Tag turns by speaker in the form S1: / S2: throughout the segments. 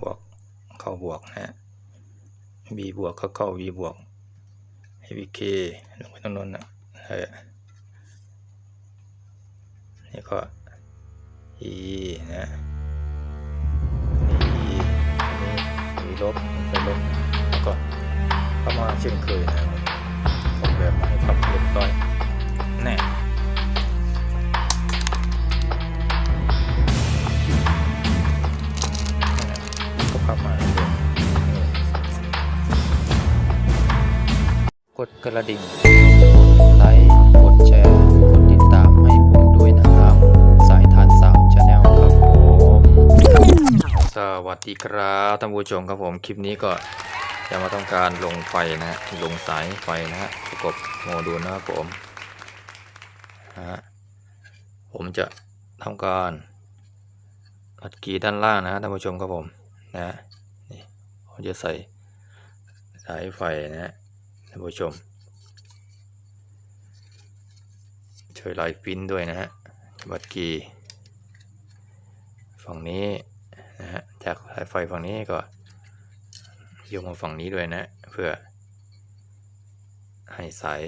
S1: บวกเข้าบวกนะฮะ b บวกเข้าเข้า v บวกให้ vk ลงไปตรงนู้นนะเออนี่ก็ e นะมีลบไปลบแล้วก็เข้ามาเช่นเคยนะออกแบบมาให้ครับเรียบร้อยแน่ กระดิ่ง กดไลค์ กดแชร์ กดติดตามให้ผมด้วยนะครับ สายทานสาวชาแนลครับผม สวัสดีครับท่านผู้ชมครับผม คลิปนี้ก็จะมาต้องการลงไฟนะฮะ ลงสายไฟนะฮะ ประกบโมดูลนะครับผมนะฮะ ผมจะทำการอัดกีด้านล่างนะฮะท่านผู้ชมครับผม นะฮะนี่ผมจะใส่สายไฟนะฮะท่านผู้ชม ช่วยลฟ์ปิ้นด้วยนะฮะบัตรกีฝั่งนี้นะฮะจากสายไฟฝั่งนี้ก็โยงมาฝั่งนี้ด้วยนะ เพื่อ ให้สาย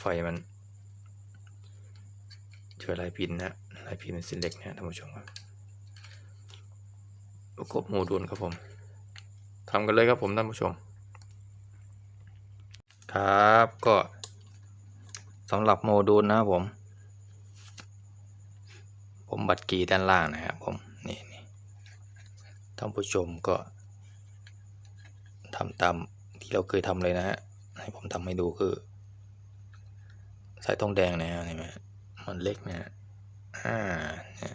S1: ไฟมัน ช่วยไล่พินนะไล่พินเป็นสินเล็กนะท่านผู้ชมครับประกบโมดูลครับผมทำกันเลยครับผมท่านผู้ชม ครับก็ สำหรับโมดูลนะครับผม ผมบัตรกีด้านล่างนะครับผม นี่นี่ท่านผู้ชมก็ทำตามที่เราเคยทำเลยนะฮะ ให้ผมทำให้ดูคือสายทองแดงนะฮะเห็นไหมมันเล็กนะฮะอ่าเนี่ย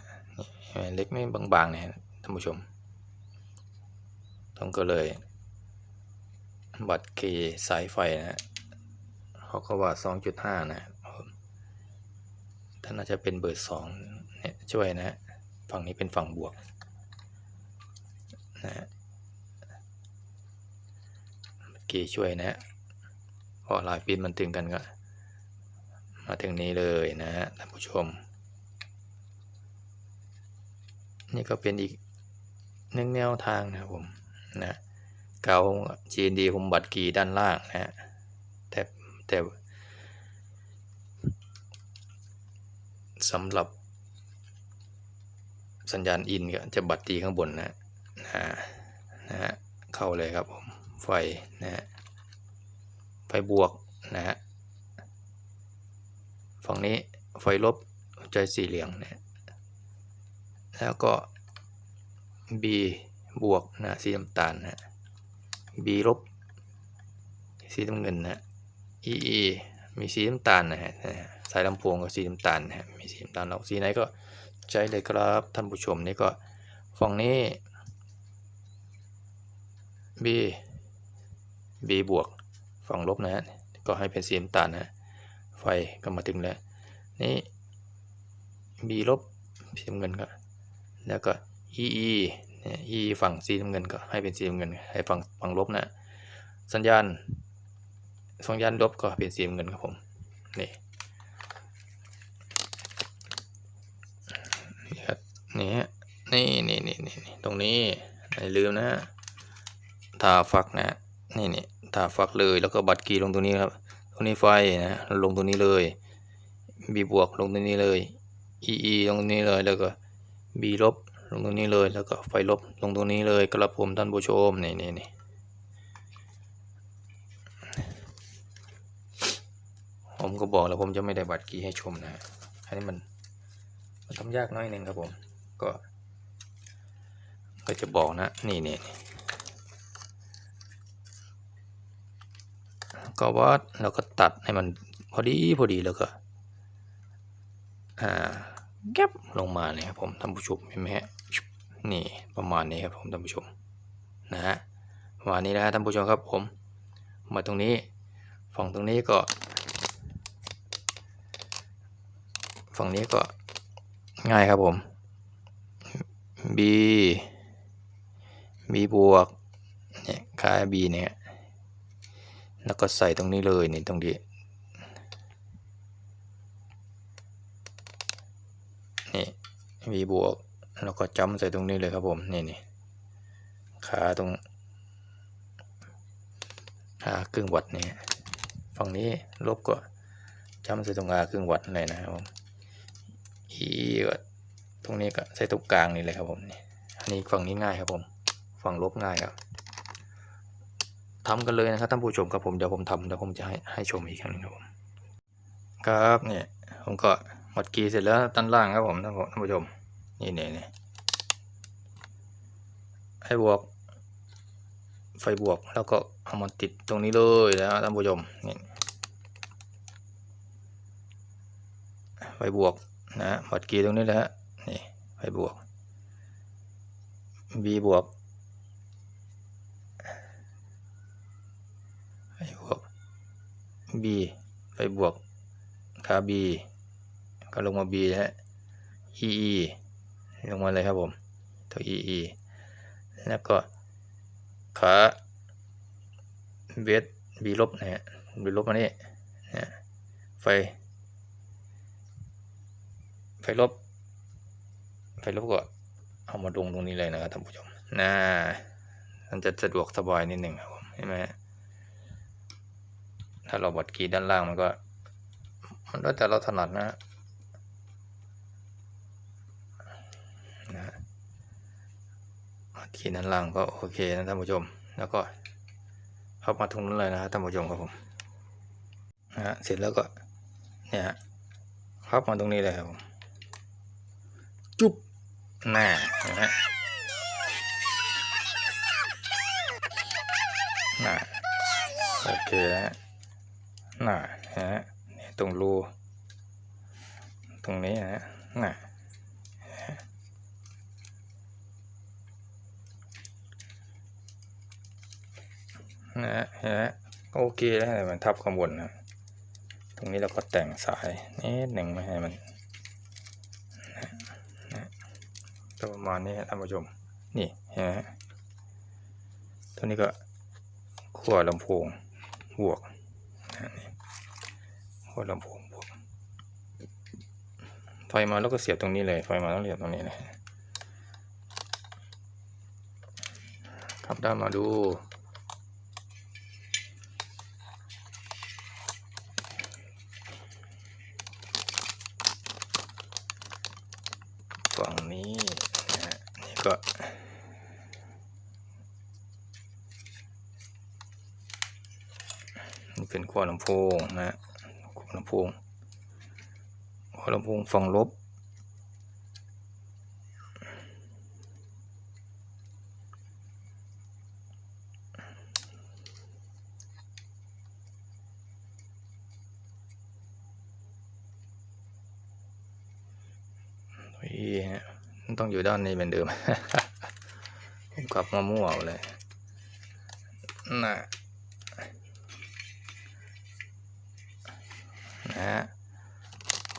S1: เห็นไหมเล็กไม่บางๆนะฮะท่านผู้ชมต้องก็เลย บัตรกีสายไฟนะฮะ เขาก็ว่า 2.5 นะครับผมท่านน่าจะเป็นเบอร์2เนี่ยช่วยนะ ฝั่งนี้เป็นฝั่งบวกนะฮะกีช่วยนะฮะพอลายปีนมันตึงกันก็ มาถึงนี้เลยนะฮะท่านผู้ชม นี่ก็เป็นอีกหนึ่งแนวทางนะครับผมนะเกา GND ผมบัตรกีด้านล่างนะฮะแต่ แต่สำหรับสัญญาณอินก็จะบัตรตีข้างบนนะนะ นะฮะเข้าเลยครับผม ไฟนะฮะไฟบวกนะฮะ ฝั่งนี้ไฟลบใจสีเหลืองนะแล้วก็ B บวกนะสีน้ำตาลนะ B ลบ สีน้ำเงินนะ EE มีสีน้ำตาลนะฮะสายลำโพงก็สีน้ำตาลนะฮะมีสีน้ำตาลเราสีไหนก็ใช้เลยครับท่านผู้ชมนี่ก็ฝั่งนี้ B B บวกฝั่งลบนะฮะก็ให้เป็นสีน้ำตาลนะไฟก็มาถึงแล้วนี่ B ลบสีน้ำเงินก็แล้วก็ EE เนี่ย E ฝั่งสีน้ำเงินก็ให้เป็นสีน้ำเงินให้ฝั่งฝั่งลบนะสัญญาณ สัญญาณลบก็เป็นสีน้ำเงินครับผมนี่นี่ครับนี่ฮะนี่นี่นี่นี่ตรงนี้อย่าลืมนะฮะทาฟักนะ นี่นี่ทาฟักเลยแล้วก็บัตรกีลงตรงนี้ครับ ตรงนี้ไฟนะลงตรงนี้เลย B บวกลงตรงนี้เลย EE ลงตรงนี้เลยแล้วก็ B ลบลงตรงนี้เลยแล้วก็ไฟลบลงตรงนี้เลยกระผมท่านผู้ชมนี่นี่นี่ ผมก็บอกแล้วผมจะไม่ได้บัตรกีให้ชมนะ อันนี้มันมันทำยากน้อยหนึ่งครับผม ก็ ก็จะบอกนะ นี่นี่ก็วัดแล้วก็ตัดให้มันพอดีพอดีแล้วก็ อ่าแก็บลงมาเนี่ยครับผมท่านผู้ชมเห็นไหมฮะนี่ประมาณนี้ครับผมท่านผู้ชมนะฮะประมาณนี้นะฮะท่านผู้ชมครับผม มาตรงนี้ฝั่งตรงนี้ก็ ฝั่งนี้ก็ง่ายครับผม B B บวกเนี่ยค่า B เนี่ยแล้วก็ใส่ตรงนี้เลยนี่ตรงนี้นี่ V บวกแล้วก็จำใส่ตรงนี้เลยครับผมนี่นี่ขาตรงอาครึ่งวัดเนี่ยฝั่งนี้ลบก็จำใส่ตรงอาครึ่งวัดเลยนะครับผม อีก็ตรงนี้ก็ใส่ตรงกลางนี่เลยครับผมนี่อันนี้ฝั่งนี้ง่ายครับผม ฝั่งลบง่ายครับทำกันเลยนะครับท่านผู้ชมครับผมเดี๋ยวผมทำเดี๋ยวผมจะให้ให้ชมอีกครั้งหนึงครับผมครับเนี่ยผมก็หมดกีเสร็จแล้วด้านล่างครับผมท่านผู้ท่านผู้ชมนี่เนี่ยเนี่ยให้บวก ไฟบวกแล้วก็เอามาติดตรงนี้เลยนะท่านผู้ชมนี่ไฟบวก นะหมดกีตรงนี้แหละนี่ไฟบวก B บวกไฟบวก B ไฟบวกขา B ก็ลงมา B นะฮะ E E ลงมาเลยครับผมตัว E E แล้วก็ขาเบสบีลบนะฮะบีลบมานี่นะฮะไฟ ไฟลบ ไฟลบก็เอามาลงตรงนี้เลยนะครับท่านผู้ชมนะมันจะสะดวกสบายนิดหนึ่งครับผมเห็นไหมถ้าเราบดกีย์ด้านล่างมันก็ มันก็แต่เราถนัดนะนะฮะขีดด้านล่างก็โอเคนะท่านผู้ชม แล้วก็เข้ามาตรงนั้นเลยนะครับท่านผู้ชมครับผมนะฮะเสร็จแล้วก็เนี่ยฮะเข้ามาตรงนี้เลยครับผม จุ๊บน่านะฮะน่าโอเคนะฮะน่านะฮะนี่ตรงรูตรงนี้นะฮะน่านะฮะโอเคแล้วมันทับข้างบนนะตรงนี้เราก็แต่งสายนิดหนึ่งไม่ให้มันนะนะก็ประ มาณนี้ท่านผู้ชม นี่เห็นไหมตัวนี้ก็ขั้วลำโพงบวกขั้วลำโพงบวกไฟมาแล้วก็เสียบตรงนี้เลย ไฟมาแล้วเสียบตรงนี้เลยครับด้านมาดู ฝั่งนี้นะฮะนี่ก็ ขั้วลำโพงนะฮะขั้วลำโพงขั้วลำโพงฝั่งลบอีฮะมันต้องอยู่ด้านนี้เหมือนเดิม ผมกลับมามั่วเอาเลย น่ะ นะฮะ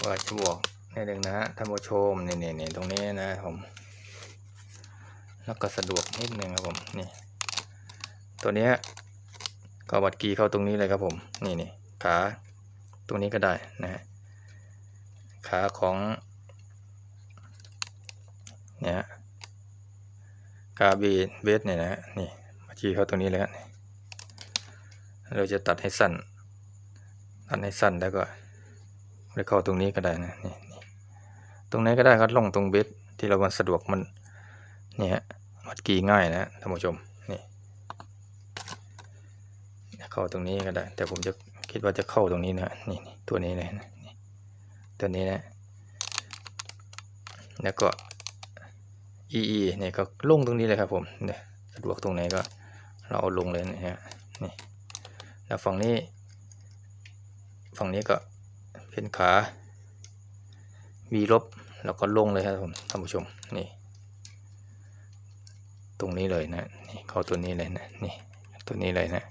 S1: ว่าจะบอกนิดนึงนะฮะท่านผู้ชมนี่นี่นี่ตรงนี้นะผม แล้วก็สะดวกนิดนึงครับผมนี่ ตัวเนี้ยก็วัดกีเข้าตรงนี้เลยครับผม นี่นี่ขาตรงนี้ก็ได้นะฮะขาของเนี่ยกาบีเบสเนี่ยนะฮะนี่มาชี้เข้าตรงนี้เลยฮะนี่เราจะตัดให้สั้น ตัดให้สั้นแล้วก็ไปเข้าตรงนี้ก็ได้นะนี่นตรงไหนก็ได้ครับลงตรงเบสที่เรามันสะดวกมันเนี่ยฮะมัดกีง่ายนะท่านผู้ชมนี่เข้าตรงนี้ก็ได้ แต่ผมจะคิดว่าจะเข้าตรงนี้นะนี่ตัวนี้เลยนะนี่ตัวนี้นะแล้วก็ e e เนี่ยก็ลงตรงนี้เลยครับผมเนี่ยสะดวกตรงไหนก็เราเอาลงเลยนะฮะนี่แล้วฝั่งนี้ ฝั่งนี้ก็เป็นขา v ลบแล้วก็ลงเลยครับผมท่านผู้ชมนี่ตรงนี้เลยนะนี่เข้าตัวนี้เลยนะนี่ตัวนี้เลยนะ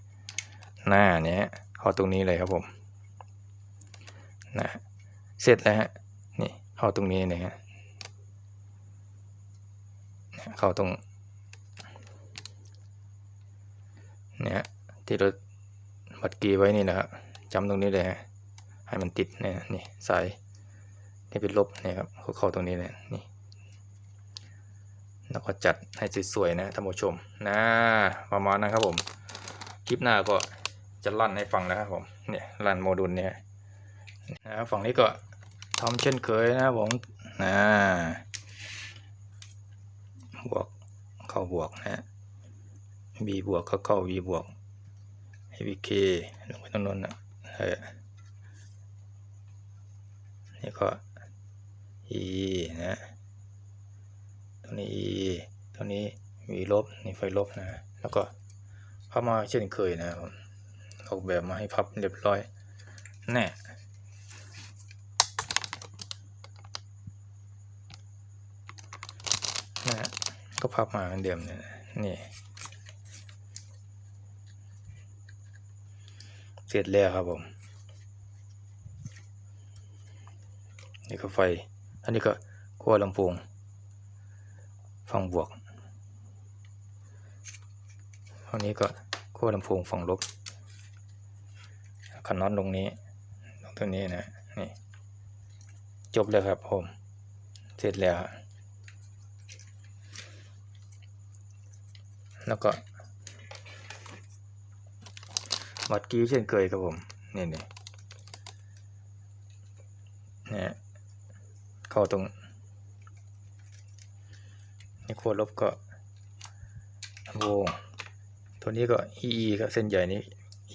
S1: หน้าเนี้ยเข้าตรงนี้เลยครับผมนะเสร็จแล้วฮะนี่เข้าตรงนี้เลยฮะเข้าตรงเนี่ยที่เราบัดกีไว้นี่นะครับจำตรงนี้เลยฮะ ให้มันติดเนี่ยนี่สายนี่เป็นลบเนี่ยครับเข้าตรงนี้เลยนี่แล้วก็จัดให้สวยๆนะท่านผู้ชมนะประมาณนะครับผมคลิปหน้าก็จะลั่นให้ฟังนะครับผมเนี่ยลั่นโมดูลเนี่ยนะฝั่งนี้ก็ทำเช่นเคยนะครับผมนะบวกเข้าบวกนะ b บวกก็เข้า v บวก avk ลงไปตรงนั้นนะเออ นี่ก็ e นะ ตรงนี้ e ตรงนี้ v ลบ นี่ไฟลบนะ แล้วก็พับมาเช่นเคยนะครับออกแบบมาให้พับเรียบร้อยแน่นะฮะก็พับมาเหมือนเดิมเนี่ยนะนี่ เสร็จแล้วครับผม ก็ไฟ อันนี้ก็ขั้วลำโพงฝั่งบวกฝั่งนี้ก็ขั้วลำโพงฝั่งลบคันน็อตตรงนี้ตรงตัวนี้นะนี่จบแล้วครับผม เสร็จแล้ว แล้วก็วัดกี้เช่นเคยครับผม นี่นี่นี่ เข้าตรงนี่โคตรลบก็โวงตัวนี้ก็ EE ก็เส้นใหญ่นี้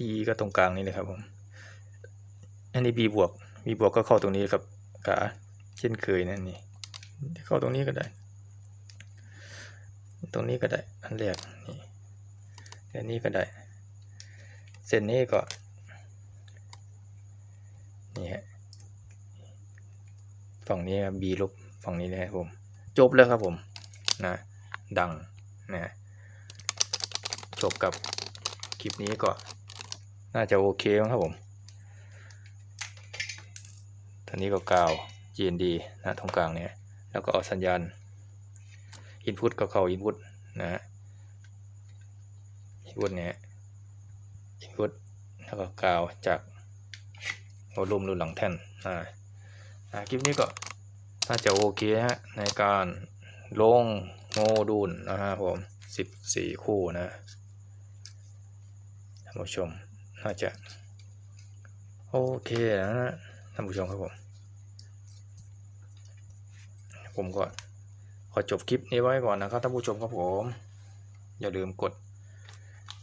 S1: EE ก็ตรงกลางนี่เลยครับผมอันนี้ B บวก B บวกก็เข้าตรงนี้ครับกาเช่นเคยนั่นนี่เข้าตรงนี้ก็ได้ ตรงนี้ก็ได้อันแรกนี่อันนี้ก็ได้ เส้นนี้ก็นี่ฮะ ฝั่งนี้ครับ B ลบฝั่งนี้นะครับผม จบแล้วครับผมนะดังนะจบกับคลิปนี้ก็น่าจะโอเคมั้งครับผมตอนนี้ก็กาว GND นะตรงกลางเนี่ยแล้วก็เอาสัญญาณ Input ก็เข้า Input นะ Input เนี่ย Input แล้วก็กาวจากวอลลุ่มรุ่นหลังแท่นอ่าอ่า คลิปนี้ก็น่าจะโอเคฮะในการลงโมดูลนะครับผมสิบสี่คู่นะท่านผู้ชมน่าจะโอเคนะฮะท่านผู้ชมครับผม ผมก็ขอจบคลิปนี้ไว้ก่อนนะครับท่านผู้ชมครับผม อย่าลืมกด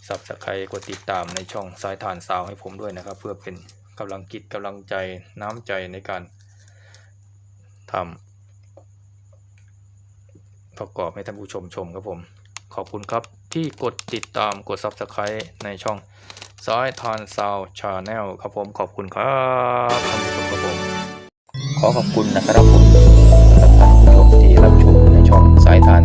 S1: สับสไครกดติดตามในช่องสายฐานซาวให้ผมด้วยนะครับ เพื่อเป็นกำลังกิจกำลังใจน้ำใจในการ ทำประกอบให้ท่านผู้ชมชมครับผม ขอบคุณครับที่กดติดตามกด Subscribe ในช่องสายทอนซาวชาแนลครับผมขอบคุณครับท่านผู้ชมครับผมขอขอบคุณนะครับผมท่านผู้ชมที่รับชมในช่องสายทอน